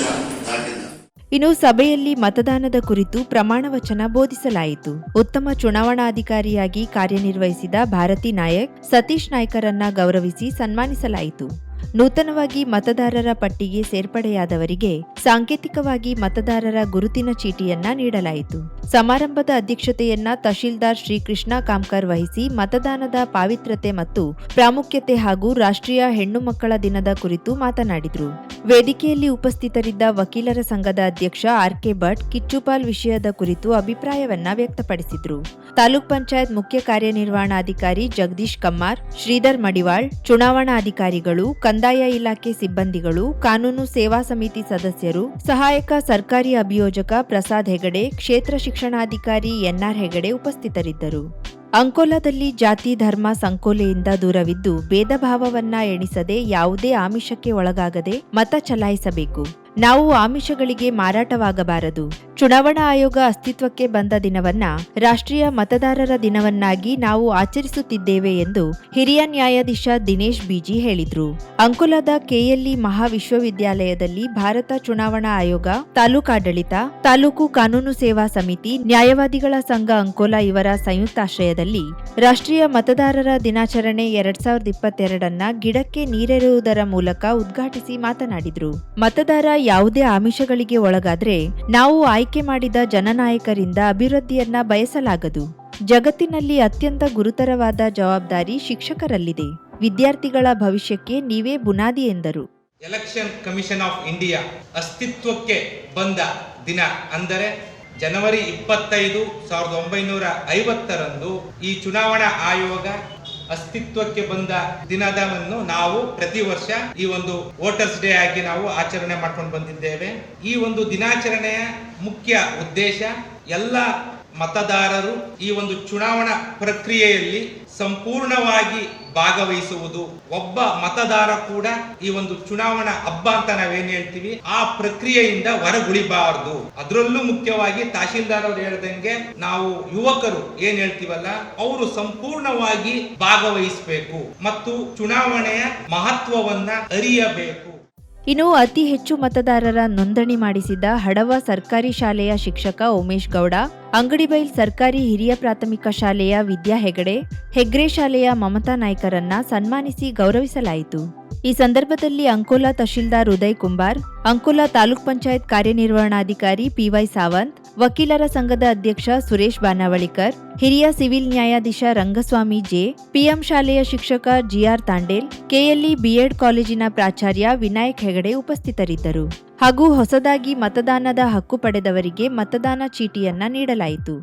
ಇನ್ನು ಸಭೆಯಲ್ಲಿ ಮತದಾನದ ಕುರಿತು ಪ್ರಮಾಣ ವಚನ ಬೋಧಿಸಲಾಯಿತು. ಉತ್ತಮ ಚುನಾವಣಾಧಿಕಾರಿಯಾಗಿ ಕಾರ್ಯನಿರ್ವಹಿಸಿದ ಭಾರತಿ ನಾಯಕ್, ಸತೀಶ್ ನಾಯ್ಕರನ್ನ ಗೌರವಿಸಿ ಸನ್ಮಾನಿಸಲಾಯಿತು. ನೂತನವಾಗಿ ಮತದಾರರ ಪಟ್ಟಿಗೆ ಸೇರ್ಪಡೆಯಾದವರಿಗೆ ಸಾಂಕೇತಿಕವಾಗಿ ಮತದಾರರ ಗುರುತಿನ ಚೀಟಿಯನ್ನ ನೀಡಲಾಯಿತು. ಸಮಾರಂಭದ ಅಧ್ಯಕ್ಷತೆಯನ್ನ ತಹಶೀಲ್ದಾರ್ ಶ್ರೀಕೃಷ್ಣ ಕಾಮ್ಕರ್ ವಹಿಸಿ ಮತದಾನದ ಪಾವಿತ್ರತೆ ಮತ್ತು ಪ್ರಾಮುಖ್ಯತೆ ಹಾಗೂ ರಾಷ್ಟ್ರೀಯ ಹೆಣ್ಣು ಮಕ್ಕಳ ದಿನದ ಕುರಿತು ಮಾತನಾಡಿದರು. ವೇದಿಕೆಯಲ್ಲಿ ಉಪಸ್ಥಿತರಿದ್ದ ವಕೀಲರ ಸಂಘದ ಅಧ್ಯಕ್ಷ ಆರ್ ಕೆ ಭಟ್ ಕಿಚ್ಚುಪಾಲ್ ವಿಷಯದ ಕುರಿತು ಅಭಿಪ್ರಾಯವನ್ನ ವ್ಯಕ್ತಪಡಿಸಿದ್ರು. ತಾಲೂಕ್ ಪಂಚಾಯತ್ ಮುಖ್ಯ ಕಾರ್ಯನಿರ್ವಹಣಾಧಿಕಾರಿ ಜಗದೀಶ್ ಕಮ್ಮಾರ್, ಶ್ರೀಧರ್ ಮಡಿವಾಳ್, ಚುನಾವಣಾಧಿಕಾರಿಗಳು ಕಂದಾಯ ಇಲಾಖೆ ಸಿಬ್ಬಂದಿಗಳು, ಕಾನೂನು ಸೇವಾ ಸಮಿತಿ ಸದಸ್ಯರು, ಸಹಾಯಕ ಸರ್ಕಾರಿ ಅಭಿಯೋಜಕ ಪ್ರಸಾದ್ ಹೆಗಡೆ, ಕ್ಷೇತ್ರ ಶಿಕ್ಷಣಾಧಿಕಾರಿ ಎನ್ಆರ್ ಹೆಗಡೆ ಉಪಸ್ಥಿತರಿದ್ದರು. ಅಂಕೋಲಾದಲ್ಲಿ ಜಾತಿ ಧರ್ಮ ಸಂಕೋಲೆಯಿಂದ ದೂರವಿದ್ದು, ಭೇದ ಭಾವವನ್ನ ಎಣಿಸದೆ ಯಾವುದೇ ಆಮಿಷಕ್ಕೆ ಒಳಗಾಗದೆ ಮತ ಚಲಾಯಿಸಬೇಕು. ನಾವು ಆಮಿಷಗಳಿಗೆ ಮಾರಾಟವಾಗಬಾರದು. ಚುನಾವಣಾ ಆಯೋಗ ಅಸ್ತಿತ್ವಕ್ಕೆ ಬಂದ ದಿನವನ್ನ ರಾಷ್ಟ್ರೀಯ ಮತದಾರರ ದಿನವನ್ನಾಗಿ ನಾವು ಆಚರಿಸುತ್ತಿದ್ದೇವೆ ಎಂದು ಹಿರಿಯ ನ್ಯಾಯಾಧೀಶ ದಿನೇಶ್ ಬಿಜಿ ಹೇಳಿದ್ರು. ಅಂಕೋಲಾದ ಕೆಎಲ್ಇ ಮಹಾವಿಶ್ವವಿದ್ಯಾಲಯದಲ್ಲಿ ಭಾರತ ಚುನಾವಣಾ ಆಯೋಗ ತಾಲೂಕಾಡಳಿತ ತಾಲೂಕು ಕಾನೂನು ಸೇವಾ ಸಮಿತಿ, ನ್ಯಾಯವಾದಿಗಳ ಸಂಘ ಅಂಕೋಲಾ ಇವರ ಸಂಯುಕ್ತಾಶ್ರಯದಲ್ಲಿ ರಾಷ್ಟ್ರೀಯ ಮತದಾರರ ದಿನಾಚರಣೆ ಎರಡ್ ಸಾವಿರದ ಇಪ್ಪತ್ತೆರಡನ್ನ ಗಿಡಕ್ಕೆ ನೀರೆರುವುದರ ಮೂಲಕ ಉದ್ಘಾಟಿಸಿ ಮಾತನಾಡಿದ್ರು. ಮತದಾರ ಯಾವುದೇ ಆಮಿಷಗಳಿಗೆ ಒಳಗಾದ್ರೆ ನಾವು ಆಯ್ಕೆ ಮಾಡಿದ ಜನನಾಯಕರಿಂದ ಅಭಿವೃದ್ಧಿಯನ್ನ ಬಯಸಲಾಗದು. ಜಗತ್ತಿನಲ್ಲಿ ಅತ್ಯಂತ ಗುರುತರವಾದ ಜವಾಬ್ದಾರಿ ಶಿಕ್ಷಕರಲ್ಲಿದೆ. ವಿದ್ಯಾರ್ಥಿಗಳ ಭವಿಷ್ಯಕ್ಕೆ ನೀವೇ ಬುನಾದಿ ಎಂದರು. ಎಲೆಕ್ಷನ್ ಕಮಿಷನ್ ಆಫ್ ಇಂಡಿಯಾ ಅಸ್ತಿತ್ವಕ್ಕೆ ಬಂದ ದಿನ ಅಂದರೆ ಜನವರಿ ಇಪ್ಪತ್ತೈದು ಸಾವಿರದ ಒಂಬೈನೂರ ಐವತ್ತರಂದು ಈ ಚುನಾವಣಾ ಆಯೋಗ ಅಸ್ತಿತ್ವಕ್ಕೆ ಬಂದ ದಿನದವನ್ನು ನಾವು ಪ್ರತಿ ವರ್ಷ ಈ ಒಂದು ವೋಟರ್ಸ್ ಡೇ ಆಗಿ ನಾವು ಆಚರಣೆ ಮಾಡ್ಕೊಂಡು ಬಂದಿದ್ದೇವೆ. ಈ ಒಂದು ದಿನಾಚರಣೆಯ ಮುಖ್ಯ ಉದ್ದೇಶ ಎಲ್ಲ ಮತದಾರರು ಈ ಒಂದು ಚುನಾವಣಾ ಪ್ರಕ್ರಿಯೆಯಲ್ಲಿ ಸಂಪೂರ್ಣವಾಗಿ ಭಾಗವಹಿಸುವುದು. ಒಬ್ಬ ಮತದಾರ ಕೂಡ ಈ ಒಂದು ಚುನಾವಣಾ ಹಬ್ಬ ಅಂತ ನಾವೇನ್ ಹೇಳ್ತೀವಿ, ಆ ಪ್ರಕ್ರಿಯೆಯಿಂದ ಹೊರಗುಳಿಬಾರದು. ಅದರಲ್ಲೂ ಮುಖ್ಯವಾಗಿ ತಹಶೀಲ್ದಾರ್ ಅವರು ಹೇಳ್ದಂಗೆ ನಾವು ಯುವಕರು ಏನ್ ಹೇಳ್ತೀವಲ್ಲ, ಅವರು ಸಂಪೂರ್ಣವಾಗಿ ಭಾಗವಹಿಸಬೇಕು ಮತ್ತು ಚುನಾವಣೆಯ ಮಹತ್ವವನ್ನ ಅರಿಯಬೇಕು. ಇನ್ನು ಅತಿ ಹೆಚ್ಚು ಮತದಾರರ ನೋಂದಣಿ ಮಾಡಿಸಿದ ಹಡವ ಸರ್ಕಾರಿ ಶಾಲೆಯ ಶಿಕ್ಷಕ ಉಮೇಶ್ ಗೌಡ ಅಂಗಡಿಬೈಲ್ ಸರ್ಕಾರಿ ಹಿರಿಯ ಪ್ರಾಥಮಿಕ ಶಾಲೆಯ ವಿದ್ಯಾ ಹೆಗಡೆ ಹೆಗ್ರೆ ಶಾಲೆಯ ಮಮತಾ ನಾಯ್ಕರನ್ನ ಸನ್ಮಾನಿಸಿ ಗೌರವಿಸಲಾಯಿತು. ಈ ಸಂದರ್ಭದಲ್ಲಿ ಅಂಕೋಲಾ ತಹಶೀಲ್ದಾರ್ ಉದಯ್ ಕುಂಬಾರ್, ಅಂಕೋಲಾ ತಾಲೂಕ್ ಪಂಚಾಯತ್ ಕಾರ್ಯನಿರ್ವಹಣಾಧಿಕಾರಿ ಪಿವೈ ಸಾವಂತ್, ವಕೀಲರ ಸಂಘದ ಅಧ್ಯಕ್ಷ ಸುರೇಶ್ ಬಾನಾವಳಿಕರ್, ಹಿರಿಯ ಸಿವಿಲ್ ನ್ಯಾಯಾಧೀಶ ರಂಗಸ್ವಾಮಿ ಜೆ, ಪಿಎಂ ಶಾಲೆಯ ಶಿಕ್ಷಕ ಜಿಆರ್ ತಾಂಡೇಲ್, ಕೆಎಲ್ಇ ಬಿಎಡ್ ಕಾಲೇಜಿನ ಪ್ರಾಚಾರ್ಯ ವಿನಾಯಕ್ ಹೆಗಡೆ ಉಪಸ್ಥಿತರಿದ್ದರು. ಹಾಗೂ ಹೊಸದಾಗಿ ಮತದಾನದ ಹಕ್ಕು ಪಡೆದವರಿಗೆ ಮತದಾನ ಚೀಟಿಯನ್ನ ನೀಡಲಾಯಿತು.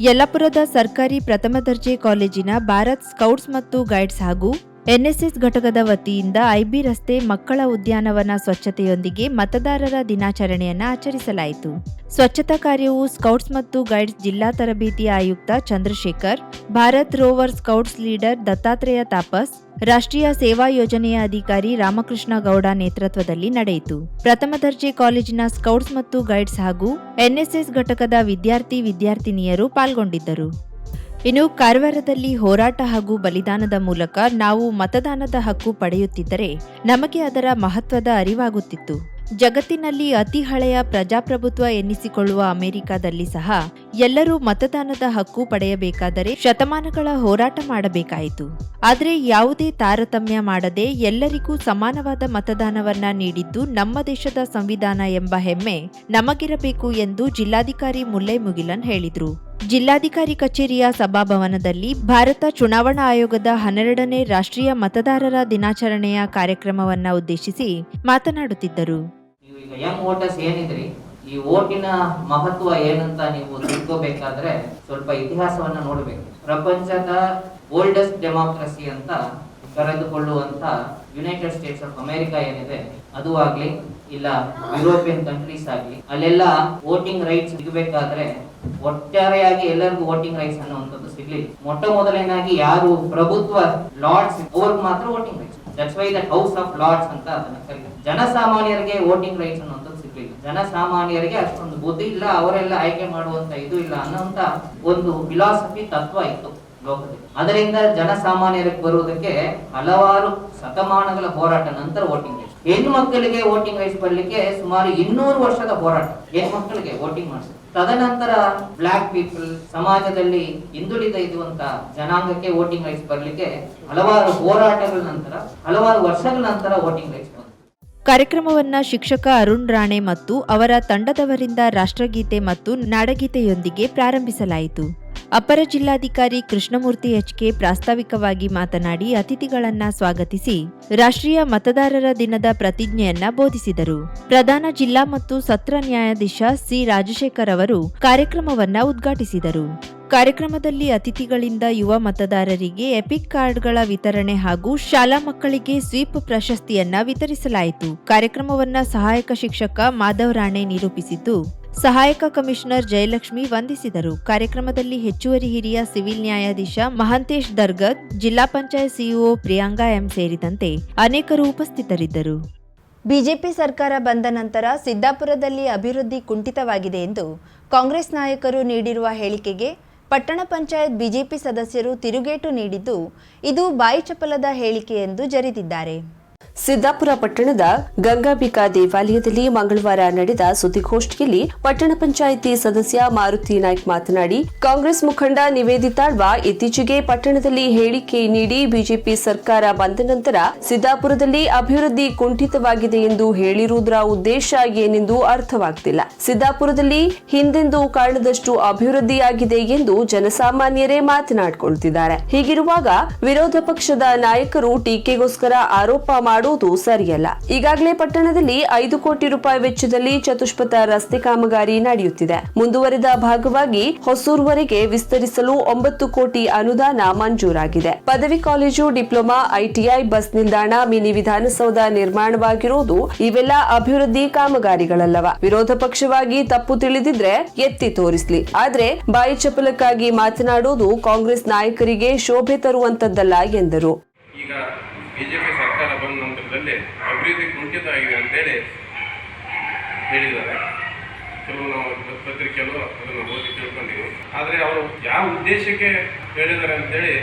ಯಲ್ಲಾಪುರದ ಸರ್ಕಾರಿ ಪ್ರಥಮ ದರ್ಜೆ ಕಾಲೇಜಿನ ಭಾರತ್ ಸ್ಕೌಟ್ಸ್ ಮತ್ತು ಗೈಡ್ಸ್ ಹಾಗೂ ಎನ್ಎಸ್ಎಸ್ ಘಟಕದ ವತಿಯಿಂದ ಐಬಿ ರಸ್ತೆ ಮಕ್ಕಳ ಉದ್ಯಾನವನ ಸ್ವಚ್ಛತೆಯೊಂದಿಗೆ ಮತದಾರರ ದಿನಾಚರಣೆಯನ್ನು ಆಚರಿಸಲಾಯಿತು. ಸ್ವಚ್ಛತಾ ಕಾರ್ಯವು ಸ್ಕೌಟ್ಸ್ ಮತ್ತು ಗೈಡ್ಸ್ ಜಿಲ್ಲಾ ತರಬೇತಿ ಆಯುಕ್ತ Chandrashekar, Bharat rover scouts leader Dattatreya Tapas, ರಾಷ್ಟ್ರೀಯ ಸೇವಾ ಯೋಜನೆಯ ಅಧಿಕಾರಿ ರಾಮಕೃಷ್ಣ ಗೌಡ ನೇತೃತ್ವದಲ್ಲಿ ನಡೆಯಿತು. ಪ್ರಥಮ ದರ್ಜೆ ಕಾಲೇಜಿನ ಸ್ಕೌಟ್ಸ್ ಮತ್ತು ಗೈಡ್ಸ್ ಹಾಗೂ ಎನ್ಎಸ್ಎಸ್ ಘಟಕದ ವಿದ್ಯಾರ್ಥಿ ವಿದ್ಯಾರ್ಥಿನಿಯರು ಪಾಲ್ಗೊಂಡಿದ್ದರು. ಇನ್ನು ಕಾರವಾರದಲ್ಲಿ ಹೋರಾಟ ಹಾಗೂ ಬಲಿದಾನದ ಮೂಲಕ ನಾವು ಮತದಾನದ ಹಕ್ಕು ಪಡೆಯುತ್ತಿದ್ದರೆ ನಮಗೆ ಅದರ ಮಹತ್ವದ ಅರಿವಾಗುತ್ತಿತ್ತು. ಜಗತ್ತಿನಲ್ಲಿ ಅತಿ ಹಳೆಯ ಪ್ರಜಾಪ್ರಭುತ್ವ ಎನ್ನಿಸಿಕೊಳ್ಳುವ ಅಮೆರಿಕದಲ್ಲಿ ಸಹ ಎಲ್ಲರೂ ಮತದಾನದ ಹಕ್ಕು ಪಡೆಯಬೇಕಾದರೆ ಶತಮಾನಗಳ ಹೋರಾಟ ಮಾಡಬೇಕಾಯಿತು. ಆದರೆ ಯಾವುದೇ ತಾರತಮ್ಯ ಮಾಡದೆ ಎಲ್ಲರಿಗೂ ಸಮಾನವಾದ ಮತದಾನವನ್ನ ನೀಡಿದ್ದು ನಮ್ಮ ದೇಶದ ಸಂವಿಧಾನ ಎಂಬ ಹೆಮ್ಮೆ ನಮಗಿರಬೇಕು ಎಂದು ಜಿಲ್ಲಾಧಿಕಾರಿ ಮುಲ್ಲೈ ಮುಗಿಲನ್ ಹೇಳಿದ್ರು. ಜಿಲ್ಲಾಧಿಕಾರಿ ಕಚೇರಿಯ ಸಭಾಭವನದಲ್ಲಿ ಭಾರತ ಚುನಾವಣಾ ಆಯೋಗದ ಹನ್ನೆರಡನೇ ರಾಷ್ಟ್ರೀಯ ಮತದಾರರ ದಿನಾಚರಣೆಯ ಕಾರ್ಯಕ್ರಮವನ್ನ ಉದ್ದೇಶಿಸಿ ಮಾತನಾಡುತ್ತಿದ್ದರು. ಯಂಗ್ ವೋಟರ್ಸ್ ಏನಿದ್ರಿ, ಈ ಓಟಿನ ಮಹತ್ವ ಏನಂತ ನೀವು ತಿಳ್ಕೋಬೇಕಾದ್ರೆ ಸ್ವಲ್ಪ ಇತಿಹಾಸವನ್ನ ನೋಡಬೇಕು. ಪ್ರಪಂಚದ ಓಲ್ಡೆಸ್ಟ್ ಡೆಮಾಕ್ರಸಿ ಅಂತ ಕರೆದುಕೊಳ್ಳುವಂತ ಯುನೈಟೆಡ್ ಸ್ಟೇಟ್ಸ್ ಆಫ್ ಅಮೆರಿಕ ಏನಿದೆ, ಅದು ಆಗ್ಲಿ ಇಲ್ಲ, ಯುರೋಪಿಯನ್ ಕಂಟ್ರೀಸ್ ಆಗಿ ಅಲ್ಲೆಲ್ಲ ವೋಟಿಂಗ್ ರೈಟ್ಸ್ ಸಿಗಬೇಕಾದ್ರೆ ಒಟ್ಟಾರೆಯಾಗಿ ಎಲ್ಲರಿಗೂ ವೋಟಿಂಗ್ ರೈಟ್ಸ್ ಅನ್ನುವಂಥದ್ದು ಸಿಗ್ಲಿಲ್ಲ. ಮೊಟ್ಟ ಮೊದಲನೇದಾಗಿ ಯಾರು ಪ್ರಭುತ್ವ ಲಾರ್ಡ್ಸ್ ಅವ್ರಿಗೆ ಮಾತ್ರ voting rights that's why that House of Lords ಅಂತ ಅದನ್ನ ಕರೀತಾರೆ. ಜನಸಾಮಾನ್ಯರಿಗೆ ವೋಟಿಂಗ್ ರೈಟ್ಸ್ ಅನ್ನುವಂಥದ್ದು ಸಿಗ್ಲಿಲ್ಲ. ಜನಸಾಮಾನ್ಯರಿಗೆ ಅಷ್ಟೊಂದು ಬುದ್ಧಿ ಇಲ್ಲ, ಅವರೆಲ್ಲ ಆಯ್ಕೆ ಮಾಡುವಂತ ಇದು ಇಲ್ಲ ಅನ್ನೋಂತ ಒಂದು ಫಿಲಾಸಫಿ ತತ್ವ ಇತ್ತು ಲೋಕದಲ್ಲಿ. ಅದರಿಂದ ಜನಸಾಮಾನ್ಯರಿಗೆ ಬರುವುದಕ್ಕೆ ಹಲವಾರು ಶತಮಾನಗಳ ಹೋರಾಟ ನಂತರ ವೋಟಿಂಗ್ ರೈಟ್ಸ್ ಹೆಣ್ಣು ಮಕ್ಕಳಿಗೆ ವೋಟಿಂಗ್ ಬರಲಿಕ್ಕೆ ಸುಮಾರು ಇನ್ನೂರು ವರ್ಷದ ಹೋರಾಟ ಹೆಣ್ಣು ಮಕ್ಕಳಿಗೆ ವೋಟಿಂಗ್ ಮಾಡಿಸಿ ತದನಂತರ ಬ್ಲಾಕ್ ಪೀಪಲ್ ಸಮಾಜದಲ್ಲಿ ಹಿಂದುಳಿದ ಇರುವಂತ ಜನಾಂಗಕ್ಕೆ ವೋಟಿಂಗ್ ರೈಟ್ಸ್ ಬರಲಿಕ್ಕೆ ಹಲವಾರು ಹೋರಾಟಗಳ ನಂತರ, ಹಲವಾರು ವರ್ಷಗಳ ನಂತರ ವೋಟಿಂಗ್ ರೈಟ್ಸ್ ಕಾರ್ಯಕ್ರಮವನ್ನ ಶಿಕ್ಷಕ ಅರುಣ್ ರಾಣೆ ಮತ್ತು ಅವರ ತಂಡದವರಿಂದ ರಾಷ್ಟ್ರಗೀತೆ ಮತ್ತು ನಾಡಗೀತೆಯೊಂದಿಗೆ ಪ್ರಾರಂಭಿಸಲಾಯಿತು. ಅಪರ ಜಿಲ್ಲಾಧಿಕಾರಿ ಕೃಷ್ಣಮೂರ್ತಿ ಎಚ್ಕೆ ಪ್ರಾಸ್ತಾವಿಕವಾಗಿ ಮಾತನಾಡಿ ಅತಿಥಿಗಳನ್ನ ಸ್ವಾಗತಿಸಿ ರಾಷ್ಟ್ರೀಯ ಮತದಾರರ ದಿನದ ಪ್ರತಿಜ್ಞೆಯನ್ನ ಬೋಧಿಸಿದರು. ಪ್ರಧಾನ ಜಿಲ್ಲಾ ಮತ್ತು ಸತ್ರ ನ್ಯಾಯಾಧೀಶ ಸಿ ರಾಜಶೇಖರ್ ಅವರು ಕಾರ್ಯಕ್ರಮವನ್ನ ಉದ್ಘಾಟಿಸಿದರು. ಕಾರ್ಯಕ್ರಮದಲ್ಲಿ ಅತಿಥಿಗಳಿಂದ ಯುವ ಮತದಾರರಿಗೆ ಎಪಿಕ್ ಕಾರ್ಡ್ಗಳ ವಿತರಣೆ ಹಾಗೂ ಶಾಲಾ ಮಕ್ಕಳಿಗೆ ಸ್ವೀಪ್ ಪ್ರಶಸ್ತಿಯನ್ನ ವಿತರಿಸಲಾಯಿತು. ಕಾರ್ಯಕ್ರಮವನ್ನ ಸಹಾಯಕ ಶಿಕ್ಷಕ ಮಾಧವ್ ರಾಣೆ ನಿರೂಪಿಸಿದ್ದು, ಸಹಾಯಕ ಕಮಿಷನರ್ ಜಯಲಕ್ಷ್ಮಿ ವಂದಿಸಿದರು. ಕಾರ್ಯಕ್ರಮದಲ್ಲಿ ಹೆಚ್ಚುವರಿ ಹಿರಿಯ ಸಿವಿಲ್ ನ್ಯಾಯಾಧೀಶ ಮಹಾಂತೇಶ್ ದರ್ಗತ್ ಜಿಲ್ಲಾ ಪಂಚಾಯತ್ ಸಿಇಒ ಪ್ರಿಯಾಂಕಾ ಎಂ ಸೇರಿದಂತೆ ಅನೇಕರು ಉಪಸ್ಥಿತರಿದ್ದರು. ಬಿಜೆಪಿ ಸರ್ಕಾರ ಬಂದ ನಂತರ ಸಿದ್ದಾಪುರದಲ್ಲಿ ಅಭಿವೃದ್ಧಿ ಕುಂಠಿತವಾಗಿದೆ ಎಂದು ಕಾಂಗ್ರೆಸ್ ನಾಯಕರು ನೀಡಿರುವ ಹೇಳಿಕೆಗೆ ಪಟ್ಟಣ ಪಂಚಾಯತ್ ಬಿಜೆಪಿ ಸದಸ್ಯರು ತಿರುಗೇಟು ನೀಡಿದ್ದು ಇದು ಬಾಯಿ ಚಪಲದ ಹೇಳಿಕೆ ಎಂದು ಜರಿದಿದ್ದಾರೆ. ಸಿದ್ದಾಪುರ ಪಟ್ಟಣದ ಗಂಗಾಬಿಕಾ ದೇವಾಲಯದಲ್ಲಿ ಮಂಗಳವಾರ ನಡೆದ ಸುದ್ದಿಗೋಷ್ಠಿಯಲ್ಲಿ ಪಟ್ಟಣ ಪಂಚಾಯಿತಿ ಸದಸ್ಯ ಮಾರುತಿ ನಾಯ್ಕ ಮಾತನಾಡಿ, ಕಾಂಗ್ರೆಸ್ ಮುಖಂಡ ನಿವೇದಿತಾಳ್ವ ಇತ್ತೀಚೆಗೆ ಪಟ್ಟಣದಲ್ಲಿ ಹೇಳಿಕೆ ನೀಡಿ ಬಿಜೆಪಿ ಸರ್ಕಾರ ಬಂದ ನಂತರ ಸಿದ್ದಾಪುರದಲ್ಲಿ ಅಭಿವೃದ್ಧಿ ಕುಂಠಿತವಾಗಿದೆ ಎಂದು ಹೇಳಿರುವುದರ ಉದ್ದೇಶ ಏನೆಂದು ಅರ್ಥವಾಗ್ತಿಲ್ಲ. ಸಿದ್ದಾಪುರದಲ್ಲಿ ಹಿಂದೆಂದೂ ಕಾಣದಷ್ಟು ಅಭಿವೃದ್ಧಿಯಾಗಿದೆ ಎಂದು ಜನಸಾಮಾನ್ಯರೇ ಮಾತನಾಡಿಕೊಳ್ಳುತ್ತಿದ್ದಾರೆ ಹೀಗಿರುವಾಗ ವಿರೋಧ ಪಕ್ಷದ ನಾಯಕರು ಟೀಕೆಗೋಸ್ಕರ ಆರೋಪ ಮಾಡುವುದು ಸರಿಯಲ್ಲ. ಈಗಾಗಲೇ ಪಟ್ಟಣದಲ್ಲಿ ಐದು ಕೋಟಿ ರೂಪಾಯಿ ವೆಚ್ಚದಲ್ಲಿ ಚತುಷ್ಪಥ ರಸ್ತೆ ಕಾಮಗಾರಿ ನಡೆಯುತ್ತಿದೆ. ಮುಂದುವರಿದ ಭಾಗವಾಗಿ ಹೊಸೂರ್ವರೆಗೆ ವಿಸ್ತರಿಸಲು ಒಂಬತ್ತು ಕೋಟಿ ಅನುದಾನ ಮಂಜೂರಾಗಿದೆ. ಪದವಿ ಕಾಲೇಜು, ಡಿಪ್ಲೊಮಾ ಐಟಿಐ ಬಸ್ ನಿಲ್ದಾಣ, ಮಿನಿ ವಿಧಾನಸೌಧ ನಿರ್ಮಾಣವಾಗಿರುವುದು ಇವೆಲ್ಲ ಅಭಿವೃದ್ಧಿ ಕಾಮಗಾರಿಗಳಲ್ಲವ. ವಿರೋಧ ಪಕ್ಷವಾಗಿ ತಪ್ಪು ತಿಳಿದಿದ್ರೆ ಎತ್ತಿ ತೋರಿಸ್ಲಿ. ಆದ್ರೆ ಬಾಯಿ ಚಪಲಕ್ಕಾಗಿ ಮಾತನಾಡುವುದು ಕಾಂಗ್ರೆಸ್ ನಾಯಕರಿಗೆ ಶೋಭೆ ತರುವಂತದ್ದಲ್ಲ ಎಂದರು. ಈಗ ಬಿಜೆಪಿ ಸರ್ಕಾರ ಬಂದ ನಂತರದಲ್ಲಿ ಅಭಿವೃದ್ಧಿ ಕುಂಠಿತ ಆಗಿದೆ ಅಂತೇಳಿ ಹೇಳಿದ್ದಾರೆ. ಕೆಲವು ನಾವು ಪತ್ರಿಕೆಯಲ್ಲೂ ಅದನ್ನು ಓದಿ ತಿಳ್ಕೊಂಡಿದ್ದೀವಿ. ಆದರೆ ಅವರು ಯಾವ ಉದ್ದೇಶಕ್ಕೆ ಹೇಳಿದ್ದಾರೆ ಅಂತೇಳಿ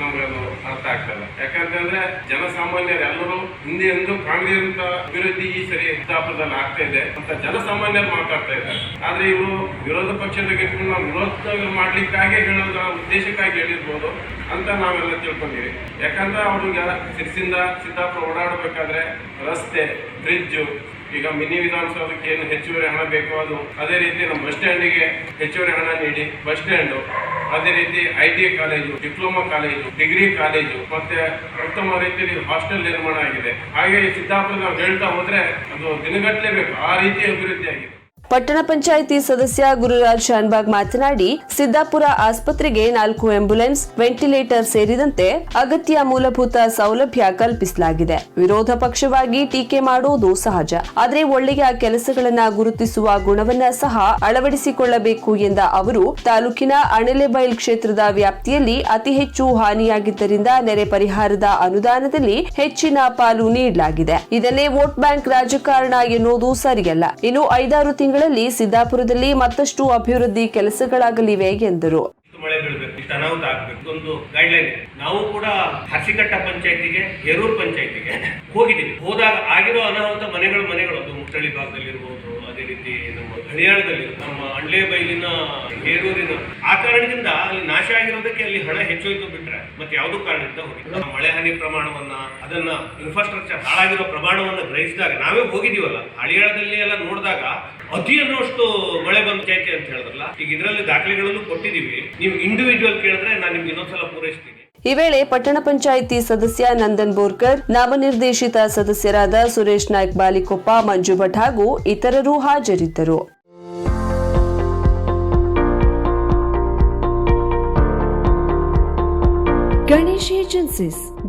ನಮ್ಗೆ ಅದು ಅರ್ಥ ಆಗ್ತಲ್ಲ ಯಾಕಂತಂದ್ರೆ ಜನಸಾಮಾನ್ಯರೆಲ್ಲರೂ ಹಿಂದೆ ಎಂದು ಕಾಣದಿರಂತ ಅಭಿವೃದ್ಧಿ ಈ ಸರಿ ಸಿದ್ದಾಪುರದಲ್ಲಿ ಆಗ್ತಾ ಇದೆ ಅಂತ ಜನಸಾಮಾನ್ಯರು ಮಾತಾಡ್ತಾ ಇದ್ದಾರೆ. ಆದ್ರೆ ಇವರು ವಿರೋಧ ಪಕ್ಷದ ನಾವು ವಿರೋಧ ಮಾಡ್ಲಿಕ್ಕಾಗಿ ಹೇಳೋದ ಉದ್ದೇಶಕ್ಕಾಗಿ ಹೇಳಿರ್ಬೋದು ಅಂತ ನಾವೆಲ್ಲ ತಿಳ್ಕೊಂಡಿವಿ. ಯಾಕಂದ್ರೆ ಅವ್ರಿಗೆ ಸಿರ್ಸಿಂದ ಸಿದ್ದಾಪುರ ಓಡಾಡಬೇಕಾದ್ರೆ ರಸ್ತೆ ಬ್ರಿಡ್ಜು ಈಗ ಮಿನಿ ವಿಧಾನಸೌಧಕ್ಕೆ ಏನು ಹೆಚ್ಚುವರಿ ಹಣ ಬೇಕು ಅದು ಅದೇ ರೀತಿ ನಮ್ಮ ಬಸ್ ಸ್ಟ್ಯಾಂಡಿಗೆ ಹೆಚ್ಚುವರಿ ಹಣ ನೀಡಿ. ಬಸ್ ಸ್ಟ್ಯಾಂಡು, ಅದೇ ರೀತಿ I T college, diploma college, degree college, ಮತ್ತೆ ಉತ್ತಮ ರೀತಿಯಲ್ಲಿ ಹಾಸ್ಟೆಲ್ ನಿರ್ಮಾಣ ಆಗಿದೆ. ಹಾಗೆ ಸಿದ್ದಾಪುರ ನಾವು ಹೇಳ್ತಾ ಹೋದ್ರೆ ಅದು ದಿನಗಟ್ಟಲೆ ಬೇಕು. ಆ ರೀತಿ ಅಭಿವೃದ್ಧಿ ಆಗಿದೆ ಪಟ್ಟಣ ಪಂಚಾಯಿತಿ ಸದಸ್ಯ ಗುರುರಾಜ್ ಶಾನ್ಬಾಗ್ ಮಾತನಾಡಿ, ಸಿದ್ದಾಪುರ ಆಸ್ಪತ್ರೆಗೆ ನಾಲ್ಕು ಆಂಬ್ಯುಲೆನ್ಸ್, ವೆಂಟಿಲೇಟರ್ ಸೇರಿದಂತೆ ಅಗತ್ಯ ಮೂಲಭೂತ ಸೌಲಭ್ಯ ಕಲ್ಪಿಸಲಾಗಿದೆ. ವಿರೋಧ ಪಕ್ಷವಾಗಿ ಟೀಕೆ ಮಾಡುವುದು ಸಹಜ. ಆದರೆ ಒಳ್ಳೆಯ ಕೆಲಸಗಳನ್ನ ಗುರುತಿಸುವ ಗುಣವನ್ನ ಸಹ ಅಳವಡಿಸಿಕೊಳ್ಳಬೇಕು ಎಂದ ಅವರು, ತಾಲೂಕಿನ ಅಣೆಲೆಬೈಲ್ ಕ್ಷೇತ್ರದ ವ್ಯಾಪ್ತಿಯಲ್ಲಿ ಅತಿ ಹೆಚ್ಚು ಹಾನಿಯಾಗಿದ್ದರಿಂದ ನೆರೆ ಪರಿಹಾರದ ಅನುದಾನದಲ್ಲಿ ಹೆಚ್ಚಿನ ಪಾಲು ನೀಡಲಾಗಿದೆ. ಇದನ್ನೇ ವೋಟ್ ಬ್ಯಾಂಕ್ ರಾಜಕಾರಣ ಎನ್ನುವುದು ಸರಿಯಲ್ಲ. ಇನ್ನು ಐದಾರು ತಿಂಗಳಲ್ಲಿ ಸಿದ್ದಾಪುರದಲ್ಲಿ ಮತ್ತಷ್ಟು ಅಭಿವೃದ್ಧಿ ಕೆಲಸಗಳಾಗಲಿವೆ ಎಂದರು. ಮಳೆ ಬೀಳಬೇಕು ಅನಾಹುತ ಆಗ್ಬೇಕು ಒಂದು ಗೈಡ್ಲೈನ್ ಇದೆ. ನಾವು ಕೂಡ ಹರ್ಸಿಕಟ್ಟ ಪಂಚಾಯತಿಗೆ ಹೇರೂರು ಪಂಚಾಯತಿಗೆ ಹೋಗಿದ್ದೀವಿ. ಹೋದಾಗ ಆಗಿರೋ ಅನಾಹುತ ಮನೆಗಳು ಮನೆಗಳು ಮುಟ್ಟಳ್ಳಿ ಭಾಗದಲ್ಲಿ ಇರ್ಬೋದು ಅದೇ ರೀತಿ ನಮ್ಮ ಹರಿಯಾಣದಲ್ಲಿ, ನಮ್ಮ ಅಂಡ್ಲೆ ಬೈಲಿನ ಹೇರೂರಿನ ಆ ಕಾರಣದಿಂದ ಅಲ್ಲಿ ನಾಶ ಆಗಿರೋದಕ್ಕೆ ಅಲ್ಲಿ ಹಣ ಹೆಚ್ಚೋಯ್ತು ಬಿಟ್ರೆ ಮತ್ತೆ ಯಾವುದೋ ಕಾರಣದಿಂದ ನಮ್ಮ ಮಳೆ ಹಾನಿ ಪ್ರಮಾಣವನ್ನ, ಅದನ್ನ ಇನ್ಫ್ರಾಸ್ಟ್ರಕ್ಚರ್ ಹಾಳಾಗಿರೋ ಪ್ರಮಾಣವನ್ನ ಗ್ರಹಿಸಿದಾಗ ನಾವೇ ಹೋಗಿದೀವಲ್ಲ. ಹಳಿಯಾಳದಲ್ಲಿ ಎಲ್ಲ ನೋಡಿದಾಗ ಅತಿ ಅನ್ನೋಷ್ಟು ಮಳೆ ಬಂದೈತೆ ಅಂತ ಹೇಳಿದ್ರಲ್ಲ. ಈಗ ಇದರಲ್ಲಿ ದಾಖಲೆಗಳನ್ನು ಕೊಟ್ಟಿದೀವಿ. ನೀವು ಇಂಡಿವಿಜುವಲ್ ಕೇಳಿದ್ರೆ ನಾನು ನಿಮ್ಗೆ ಇನ್ನೊಂದ್ಸಲ ಪೂರೈಸ್ತೀನಿ. ಈ ವೇಳೆ ಪಟ್ಟಣ ಪಂಚಾಯಿತಿ ಸದಸ್ಯ ನಂದನ್ ಬೋರ್ಕರ್, ನಾಮನಿರ್ದೇಶಿತ ಸದಸ್ಯರಾದ ಸುರೇಶ್ ನಾಯ್ಕ್ ಬಾಲಿಕೊಪ್ಪ, ಮಂಜು ಭಟ್ ಹಾಗೂ ಇತರರು ಹಾಜರಿದ್ದರು. Ganesh agencies.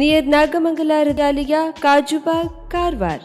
near Nagamangala Hridalaya Kajubag Karwar.